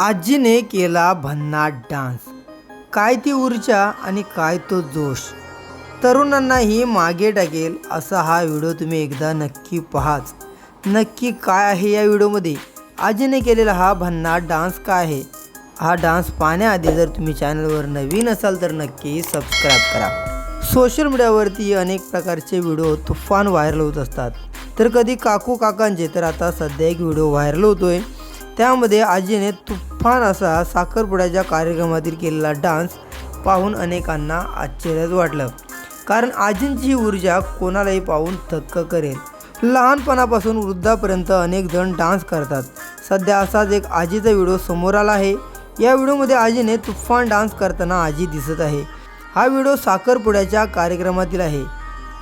आजीने केला भन्नाट डान्स. काय ती ऊर्जा आणि काय तो जोश? तरुणांनाही मागे टाकेल असा हा व्हिडिओ तुम्ही एकदा नक्की पहाच. नक्की काय आहे या व्हिडिओमध्ये? आजीने केलेला हा भन्नाट डान्स काय आहे? हा डान्स पाहण्याआधी जर तुम्ही चॅनलवर नवीन असाल तर नक्की सबस्क्राईब करा. सोशल मीडियावरती अनेक प्रकारचे व्हिडिओ तुफान व्हायरल होत असतात. तर कधी काकू काकांचे तर आता सध्या एक व्हिडिओ व्हायरल होतोय. त्यामध्ये आजीने तुफ तुफान असा साखरपुड्याच्या कार्यक्रमातील केलेला डान्स पाहून अनेकांना आश्चर्यच वाटलं. कारण आजींची ऊर्जा कोणालाही पाहून थक्क करेल. लहानपणापासून वृद्धापर्यंत अनेक जण डान्स करतात. सध्या असाच एक आजीचा व्हिडिओ समोर आला आहे. या व्हिडिओमध्ये आजीने तुफान डान्स करताना आजी दिसत आहे. हा व्हिडिओ साखरपुड्याच्या कार्यक्रमातील आहे.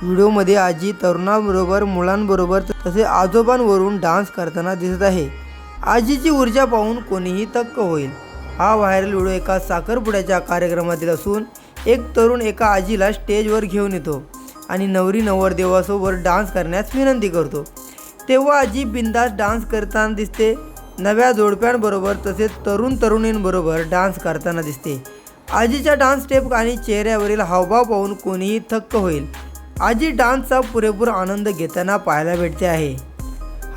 व्हिडिओमध्ये आजी तरुणांबरोबर मुलांबरोबर तसे आजोबांवरून डान्स करताना दिसत आहे. आजीची ऊर्जा पाहून कोणीही थक्क होईल. हा व्हायरल व्हिडिओ एका साखरपुड्याच्या कार्यक्रमातील असून एक तरुण एका आजीला स्टेजवर घेऊन येतो आणि नवरी नवरदेवासोबत डान्स करण्यास विनंती करतो. तेव्हा आजी बिंदास डान्स करताना दिसते नव्या जोडप्यांबरोबर तसेच तरुण तरुणींबरोबर डान्स करताना दिसते. आजीच्या डान्स स्टेप आणि चेहऱ्यावरील हावभाव पाहून कोणीही थक्क होईल. आजी डान्सचा पुरेपूर आनंद घेताना पाहायला भेटते आहे.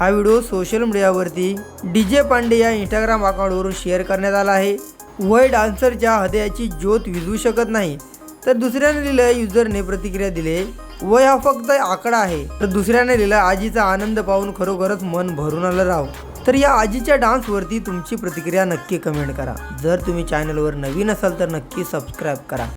हा व्हिडिओ सोशल मीडियावरती डी जे पांडे या इंस्टाग्राम अकाउंटवरून शेअर करण्यात आला आहे. वय डान्सरच्या हृदयाची ज्योत विझू शकत नाही. तर दुसऱ्याने लिहिलं युजरने प्रतिक्रिया दिले वय हा फक्त आकडा आहे. तर दुसऱ्याने लिहिलं आजीचा आनंद पाहून खरोखरच मन भरून आलं राव. तर या आजीच्या डान्सवरती तुमची प्रतिक्रिया नक्की कमेंट करा. जर तुम्ही चॅनलवर नवीन असाल तर नक्की सबस्क्राईब करा.